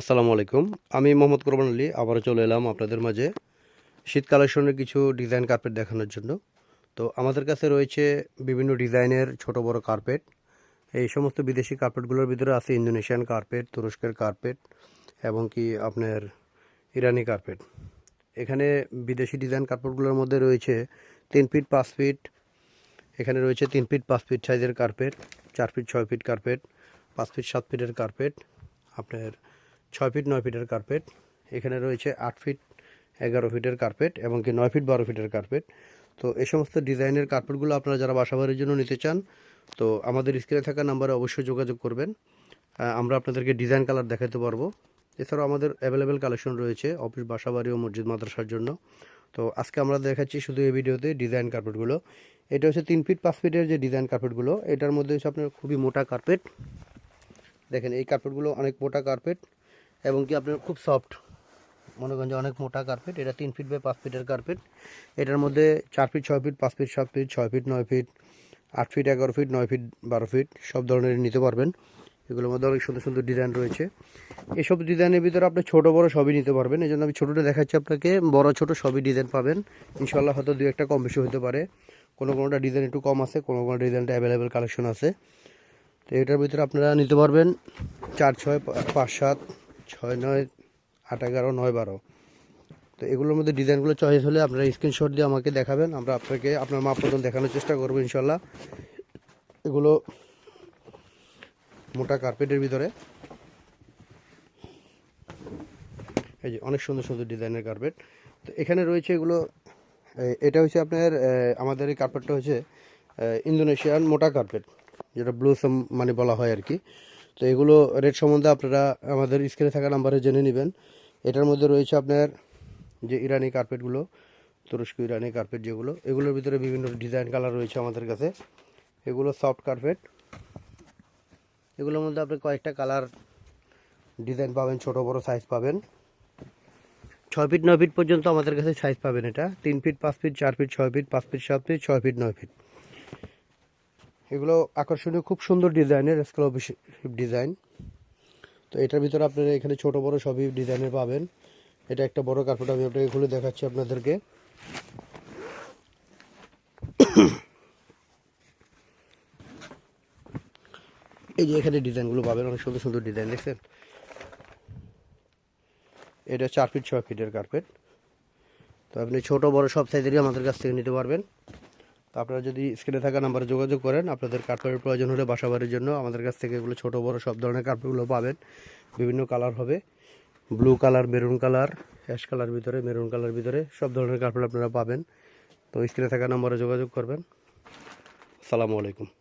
আসসালামু আলাইকুম। আমি মোহাম্মদ কোরবান আলী, আবারও চলে এলাম আপনাদের মাঝে শীত কালেকশনের কিছু ডিজাইন কার্পেট দেখানোর জন্য। তো আমাদের কাছে রয়েছে বিভিন্ন ডিজাইনের ছোট বড় কার্পেট এই সমস্ত বিদেশি কার্পেটগুলোর ভিতরে আছে ইন্দোনেশিয়ান কার্পেট তুরস্কের কার্পেট এবং কি আপনার ইরানি কার্পেট এখানে বিদেশি ডিজাইন কার্পেটগুলোর মধ্যে রয়েছে তিন ফিট পাঁচ ফিট এখানে রয়েছে তিন ফিট পাঁচ ফিট সাইজের কার্পেট চার ফিট ছয় ফিট কার্পেট পাঁচ ফিট সাত ফিটের কার্পেট আপনার ছয় ফিট, নয় ফিটের কার্পেট এখানে রয়েছে আট ফিট, এগারো ফিটের কার্পেট এবং কি নয় ফিট, বারো ফিটের কার্পেট তো এই সমস্ত ডিজাইনের কার্পেটগুলো আপনারা যারা বাসাবাড়ির জন্য নিতে চান, তো আমাদের স্ক্রিনে থাকা নাম্বারে অবশ্যই যোগাযোগ করবেন। আমরা আপনাদেরকে ডিজাইন কালার দেখাতে পারব। এছাড়াও আমাদের অ্যাভেলেবেল কালেকশন রয়েছে অফিস, বাসাবাড়ি ও মসজিদ, মাদ্রাসার জন্য। তো আজকে আমরা দেখাচ্ছি শুধু এই ভিডিওতে ডিজাইন কার্পেটগুলো এটা হচ্ছে তিন ফিট, পাঁচ ফিটের যে ডিজাইন কার্পেটগুলো এটার মধ্যে হচ্ছে আপনার খুবই মোটা কার্পেট দেখেন, এই কার্পেটগুলো অনেক মোটা কার্পেট এবং কি আপনার খুব সফট মনে করেন যে অনেক মোটা কার্পেট এটা তিন ফিট বাই পাঁচ ফিটের কার্পেট এটার মধ্যে চার ফিট ছয় ফিট পাঁচ ফিট সাত ফিট ছয় ফিট নয় ফিট আট ফিট এগারো ফিট নয় ফিট বারো ফিট সব ধরনের নিতে পারবেন। এগুলোর মধ্যে অনেক সুন্দর সুন্দর ডিজাইন রয়েছে। এসব ডিজাইনের ভিতরে আপনি ছোটো, বড় সবই নিতে পারবেন। এই জন্য আমি ছোটোটা দেখাচ্ছি আপনাকে। বড়, ছোট সবই ডিজাইন পাবেন। ইনশাল্লাহ হয়তো দু একটা কম বেশি হতে পারে। কোনো, কোনোটা ডিজাইন একটু কম আছে, কোনো কোনো ডিজাইনটা অ্যাভেলেবেল কালেকশন আছে। তো এটার ভিতরে আপনারা নিতে পারবেন চার, ছয়, পাঁচ, সাত ছয় নয়, আট এগারো, নয় বারো। তো এগুলোর মধ্যে ডিজাইনগুলো চয়েস হলে আপনারা স্ক্রিনশট দিয়ে আমাকে দেখাবেন, আমরা আপনাকে, আপনার মাপ মতন দেখানোর চেষ্টা করব ইনশাল্লাহ এগুলো মোটা কার্পেটের ভিতরে। এই যে অনেক সুন্দর সুন্দর ডিজাইনের কার্পেট তো এখানে রয়েছে এগুলো এটা হচ্ছে আপনার আমাদের এই কার্পেটটা হচ্ছে ইন্দোনেশিয়ান মোটা কার্পেট যেটা ব্লুসম মানে বলা হয় আর কি। তো এগুলো রেট সম্বন্ধে আপনারা আমাদের স্ক্রিনে থাকা নাম্বারে জেনে নেবেন। এটার মধ্যে রয়েছে আপনার যে ইরানি কার্পেটগুলো তুরস্ক ইরানি কার্পেট যেগুলো, এগুলোর ভিতরে বিভিন্ন ডিজাইন কালার রয়েছে আমাদের কাছে। এগুলো সফট কার্পেট এগুলোর মধ্যে আপনি কয়েকটা কালার ডিজাইন পাবেন, ছোট, বড় সাইজ পাবেন। ছয় ফিট নয় ফিট পর্যন্ত আমাদের কাছে সাইজ পাবেন এটা। তিন ফিট পাঁচ ফিট চার ফিট ছয় ফিট পাঁচ ফিট সাত ফিট ছয় ফিট নয় ফিট এগুলো আকর্ষণীয়, খুব সুন্দর ডিজাইনের এক্সক্লুসিভ ডিজাইন। তো এটার ভিতরে আপনারা এখানে ছোট, বড় সবই ডিজাইনের পাবেন। এটা একটা বড় কার্পেট, আমি আপনাকে খুলে দেখাচ্ছি আপনাদেরকে। এই যে এখানে ডিজাইনগুলো পাবেন, অনেক সুন্দর সুন্দর ডিজাইন, দেখছেন? এটা চার ফিট, ছয় ফিটের কার্পেট। তো আপনি ছোটো, বড় সব সাইজেরই আমাদের কাছ থেকে নিতে পারবেন। তো আপনারা যদি স্ক্রিনে থাকা নাম্বারে যোগাযোগ করেন, আপনাদের কার্পেটের প্রয়োজন হলে বাসা বাড়ির জন্য আমাদের কাছ থেকে এগুলো ছোটো, বড়ো সব ধরনের কার্পেটগুলো পাবেন। বিভিন্ন কালার হবে। Blue colour maroon colour ash colour ভিতরে মেরুন কালার ভিতরে সব ধরনের কার্পেট আপনারা পাবেন। তো স্ক্রিনে থাকা নাম্বারে যোগাযোগ করবেন। আসসালামু আলাইকুম।